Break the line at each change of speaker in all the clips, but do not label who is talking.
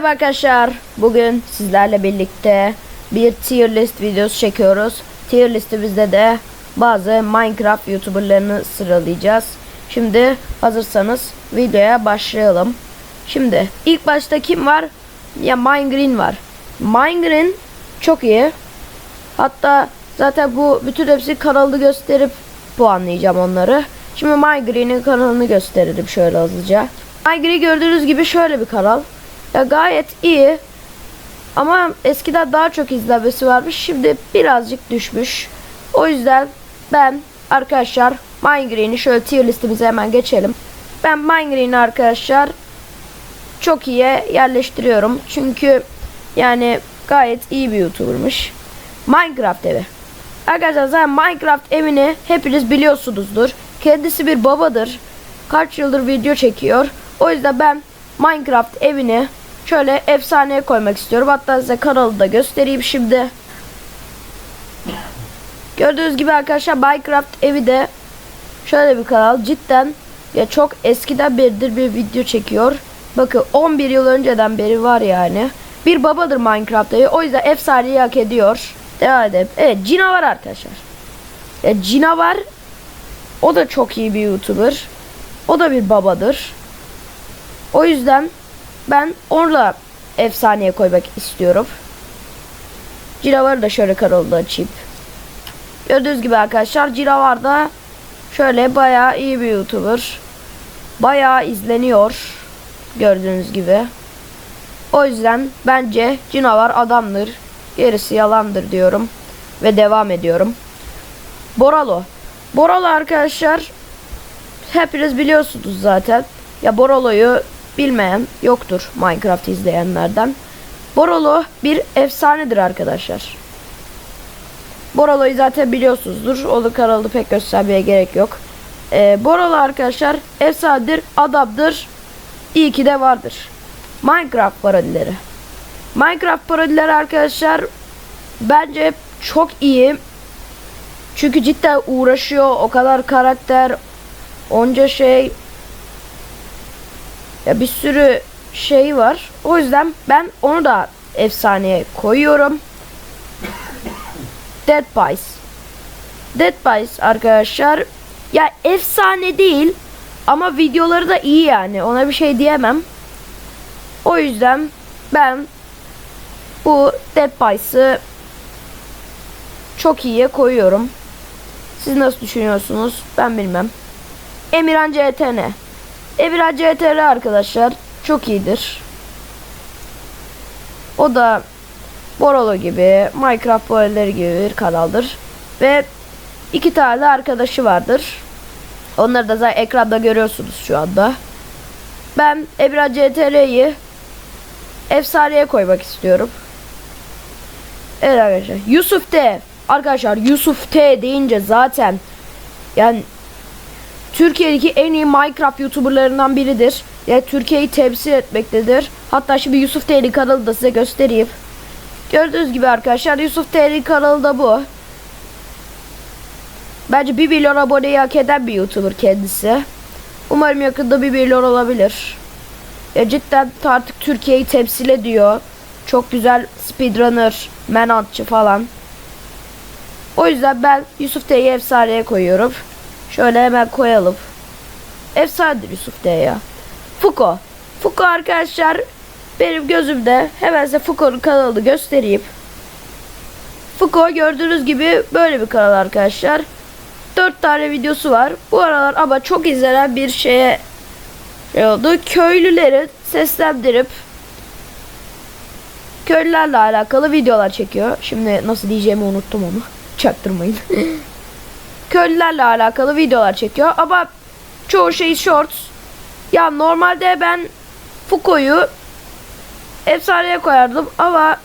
Merhaba arkadaşlar. Bugün sizlerle birlikte bir tier list videosu çekiyoruz. Tier listimizde de bazı Minecraft YouTuber'larını sıralayacağız. Şimdi hazırsanız videoya başlayalım. Şimdi ilk başta kim var? Ya Minegreen var. Minegreen çok iyi. Hatta zaten bu bütün hepsi kanalı gösterip puanlayacağım onları. Şimdi Minegreen'in kanalını gösterelim şöyle hızlıca. Minegreen gördüğünüz gibi şöyle bir kanal. Ya gayet iyi. Ama eskiden daha çok izlenmesi varmış. Şimdi birazcık düşmüş. O yüzden ben arkadaşlar Minegreen'i şöyle tier listemize hemen geçelim. Ben Minegreen'i arkadaşlar çok iyi yerleştiriyorum. Çünkü yani gayet iyi bir YouTuber'mış. Minecraft evi. Arkadaşlar zaten Minecraft evini hepiniz biliyorsunuzdur. Kendisi bir babadır. Kaç yıldır video çekiyor. O yüzden ben Minecraft evini şöyle efsaneye koymak istiyorum. Hatta size kanalı da göstereyim şimdi. Gördüğünüz gibi arkadaşlar Minecraft evi de şöyle bir kanal. Cidden ya çok eskiden beridir bir video çekiyor. Bakın 11 yıl önceden beri var yani. Bir babadır Minecraft evi. O yüzden efsaneyi hak ediyor. Devam edelim. Evet Cinavar arkadaşlar. Ya Cinavar o da çok iyi bir YouTuber. O da bir babadır. O yüzden ben onunla efsaneye koymak istiyorum. Cinavar'ı da şöyle kanalda açayım. Gördüğünüz gibi arkadaşlar Cinavar da şöyle bayağı iyi bir YouTuber. Bayağı izleniyor. Gördüğünüz gibi. O yüzden bence Cinavar adamdır. Gerisi yalandır diyorum. Ve devam ediyorum. Boralo. Boralo arkadaşlar hepiniz biliyorsunuz zaten. Ya Borolo'yu bilmeyen yoktur Minecraft izleyenlerden. Borolo bir efsanedir arkadaşlar. Borolo'yu zaten biliyorsunuzdur. Onun kanalı pek göstermeye gerek yok. Ee, Borolo arkadaşlar efsanedir, adamdır. İyi ki de vardır. Minecraft parodileri. Minecraft parodileri arkadaşlar bence çok iyi. Çünkü cidden uğraşıyor. O kadar karakter, onca şey. Ya bir sürü şey var. O yüzden ben onu da efsaneye koyuyorum. Dead Pies. Dead Pies arkadaşlar. Ya efsane değil. Ama videoları da iyi yani. Ona bir şey diyemem. O yüzden ben bu Dead Pies'ı çok iyiye koyuyorum. Siz nasıl düşünüyorsunuz? Ben bilmem. Emirhan CTN. Emirhan CTR arkadaşlar çok iyidir. O da Borolo gibi, Minecraft boyları gibi bir kanaldır. Ve iki tane arkadaşı vardır. Onları da zaten ekranda görüyorsunuz şu anda. Ben Emirhan CTR'yi efsaneye koymak istiyorum. Evet arkadaşlar. Yusuf T. Arkadaşlar Yusuf T deyince zaten yani Türkiye'deki en iyi Minecraft YouTuber'larından biridir. Yani Türkiye'yi temsil etmektedir. Hatta şimdi Yusuf T'nin kanalı da size göstereyim. Gördüğünüz gibi arkadaşlar Yusuf T'nin kanalı da bu. Bence 1 milyon aboneyi hak eden bir YouTuber kendisi. Umarım yakında 1 milyon olabilir. Ya cidden artık Türkiye'yi temsil ediyor. Çok güzel speedrunner, menantçı falan. O yüzden ben Yusuf T'yi efsaneye koyuyorum. Şöyle hemen koyalım. Efsanedir Yusuf D ya. Fuko. Fuko arkadaşlar benim gözümde hemen size Fuko'nun kanalını göstereyim. Fuko gördüğünüz gibi böyle bir kanal arkadaşlar. 4 tane videosu var. Bu aralar ama çok izlenen bir şeye şey oldu. Köylüleri seslendirip köylülerle alakalı videolar çekiyor. Şimdi nasıl diyeceğimi unuttum onu. Çaktırmayın. köylülerle alakalı videolar çekiyor ama çoğu şey shorts. Ya normalde ben Fuko'yu efsaneye koyardım ama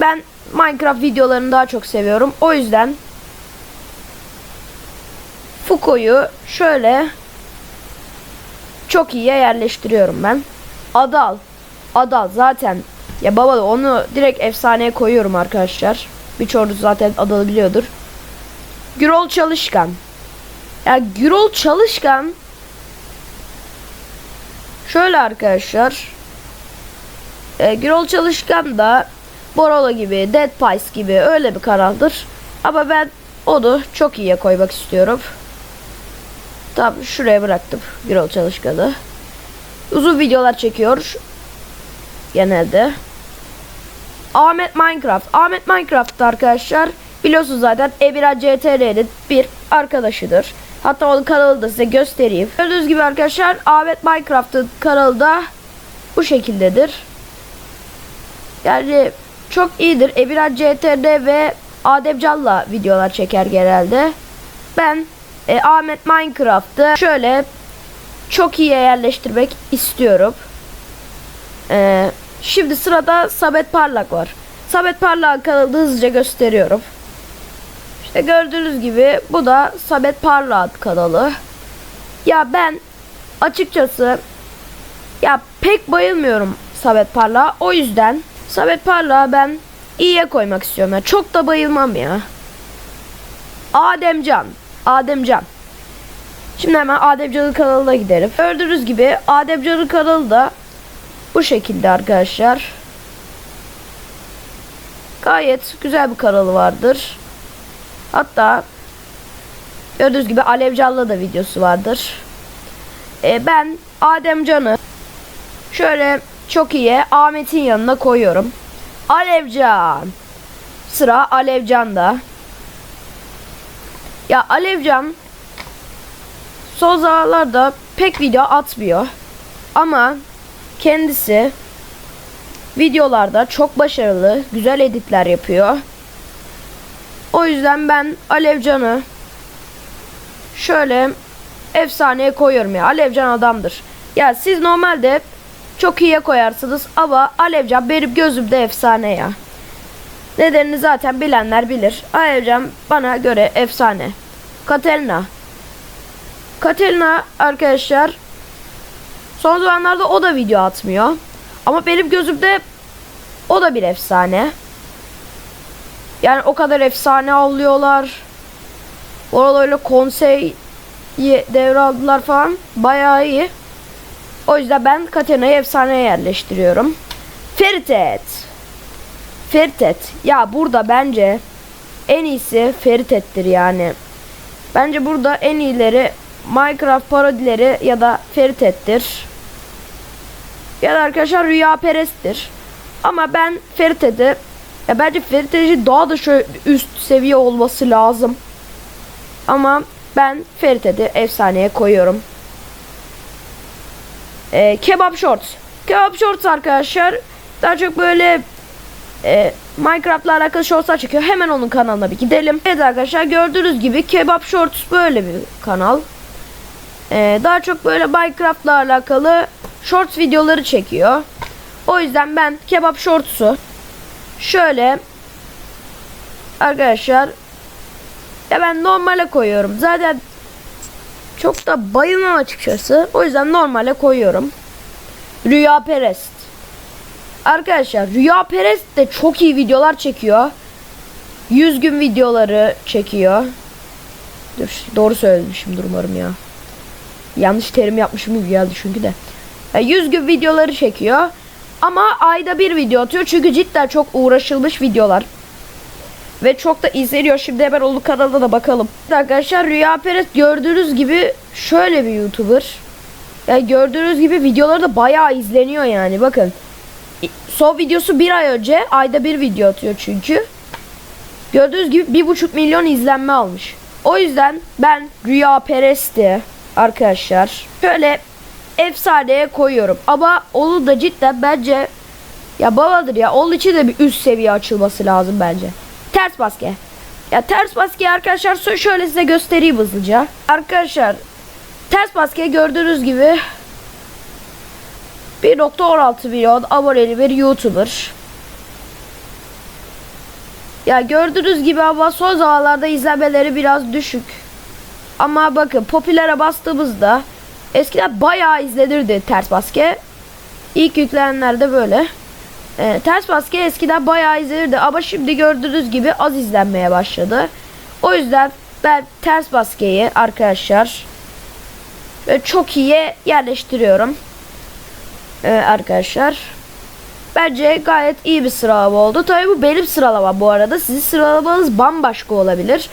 ben Minecraft videolarını daha çok seviyorum. O yüzden Fuko'yu şöyle çok iyiye yerleştiriyorum ben. Adal. Adal zaten ya baba onu direkt efsaneye koyuyorum arkadaşlar. Birçoğunuz zaten Adal'ı biliyordur. Gürol Çalışkan. Ya Gürol Çalışkan şöyle arkadaşlar. E, Gürol Çalışkan da Borolo gibi, Dead Pies gibi öyle bir kanaldır. Ama ben onu çok iyiye koymak istiyorum. Tamam şuraya bıraktım Gürol Çalışkan'ı. Uzun videolar çekiyor. Genelde. Ahmet Minecraft. Ahmet Minecraft arkadaşlar biliyorsunuz zaten Emira CTR'nin bir arkadaşıdır. Hatta onun kanalını da size göstereyim. Gördüğünüz gibi arkadaşlar Ahmet Minecraft'ın kanalı da bu şekildedir. Yani çok iyidir. Emira CTR ve Ademcan'la videolar çeker genelde. Ben e, Ahmet Minecraft'ı şöyle çok iyi yerleştirmek istiyorum. Ee, şimdi sırada Samet Parlak var. Samet Parlak'ın kanalını hızlıca gösteriyorum. İşte gördüğünüz gibi bu da Samet Parlak kanalı. Ya ben açıkçası ya pek bayılmıyorum Samet Parlak'a. O yüzden Samet Parlak'ı ben iyiye koymak istiyorum. Yani çok da bayılmam ya. Ademcan. Ademcan. Şimdi hemen Ademcan'ın kanalına gidelim. Gördüğünüz gibi Ademcan'ın kanalı da bu şekilde arkadaşlar. Gayet güzel bir kanalı vardır. Hatta gördüğünüz gibi Alevcan'la da videosu vardır. Ee, ben Ademcan'ı şöyle çok iyi Ahmet'in yanına koyuyorum. Alevcan. Sıra Alevcan'da. Ya Alevcan son zamanlarda pek video atmıyor. Ama kendisi videolarda çok başarılı, güzel editler yapıyor. O yüzden ben Alevcan'ı şöyle efsaneye koyuyorum ya. Alevcan adamdır. Ya siz normalde çok iyiye koyarsınız ama Alevcan benim gözümde efsane ya. Nedenini zaten bilenler bilir. Alevcan bana göre efsane. Katerina. Katerina arkadaşlar son zamanlarda o da video atmıyor. Ama benim gözümde o da bir efsane. Yani o kadar efsane avlıyorlar. Oralarla konseyi devraldılar falan. Bayağı iyi. O yüzden ben Katerina'yı efsaneye yerleştiriyorum. Feritet. Feritet. Ya burada bence en iyisi Feritet'tir yani. Bence burada en iyileri Minecraft parodileri ya da Feritet'tir. Ya da arkadaşlar Rüya Perest'tir. Ama ben Feritet'i ya bence Feritet'in daha da şöyle üst seviye olması lazım. Ama ben Feritet'i efsaneye koyuyorum. Ee, Kebap Shorts. Kebap Shorts arkadaşlar daha çok böyle e, Minecraft'la alakalı shortslar çekiyor. Hemen onun kanalına bir gidelim. Evet arkadaşlar gördüğünüz gibi Kebap Shorts böyle bir kanal. Ee, daha çok böyle Minecraft'la alakalı shorts videoları çekiyor. O yüzden ben Kebap Shorts'u şöyle arkadaşlar ya ben normale koyuyorum. Zaten çok da bayılmam açıkçası. O yüzden normale koyuyorum. Rüya Perest. Arkadaşlar Rüya Perest de çok iyi videolar çekiyor. 100 gün videoları çekiyor. Dur, doğru söylemişim umarım ya. Yanlış terim yapmışım gibi geldi çünkü de. Yani 100 gün videoları çekiyor. Ama ayda bir video atıyor. Çünkü cidden çok uğraşılmış videolar. Ve çok da izleniyor. Şimdi hemen onun kanalına da bakalım. Arkadaşlar Rüya Perest gördüğünüz gibi şöyle bir YouTuber. Yani gördüğünüz gibi videoları da bayağı izleniyor yani. Bakın. Son videosu bir ay önce. Ayda bir video atıyor çünkü. Gördüğünüz gibi bir buçuk milyon izlenme almış. O yüzden ben Rüya Perest'i arkadaşlar şöyle efsaneye koyuyorum. Ama onu da cidden bence ya babadır ya. Onun için de bir üst seviye açılması lazım bence. Ters baske. Ya ters baske arkadaşlar şöyle size göstereyim hızlıca. Arkadaşlar ters baske gördüğünüz gibi 1.16 milyon aboneli bir YouTuber. Ya gördüğünüz gibi ama son zamanlarda izlenmeleri biraz düşük. Ama bakın popülere bastığımızda eskiden bayağı izlenirdi ters baske. İlk yüklenenlerde böyle. Ee, ters baske eskiden bayağı izlenirdi ama şimdi gördüğünüz gibi az izlenmeye başladı. O yüzden ben ters baskeyi arkadaşlar çok iyi yerleştiriyorum. Ee, arkadaşlar. Bence gayet iyi bir sıralama oldu. Tabii bu benim sıralama bu arada. Sizin sıralamanız bambaşka olabilir.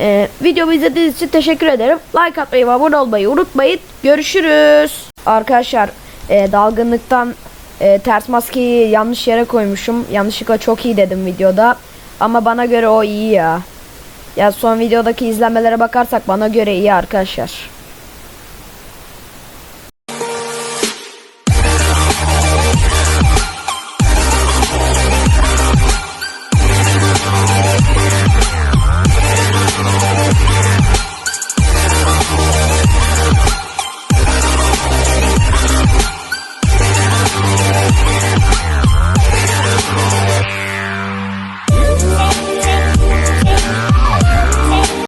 Ee, videomu izlediğiniz için teşekkür ederim. Like atmayı ve abone olmayı unutmayın. Görüşürüz. Arkadaşlar e, dalgınlıktan e, ters maskeyi yanlış yere koymuşum. Yanlışlıkla çok iyi dedim videoda. Ama bana göre o iyi ya. Ya son videodaki izlenmelere bakarsak bana göre iyi arkadaşlar.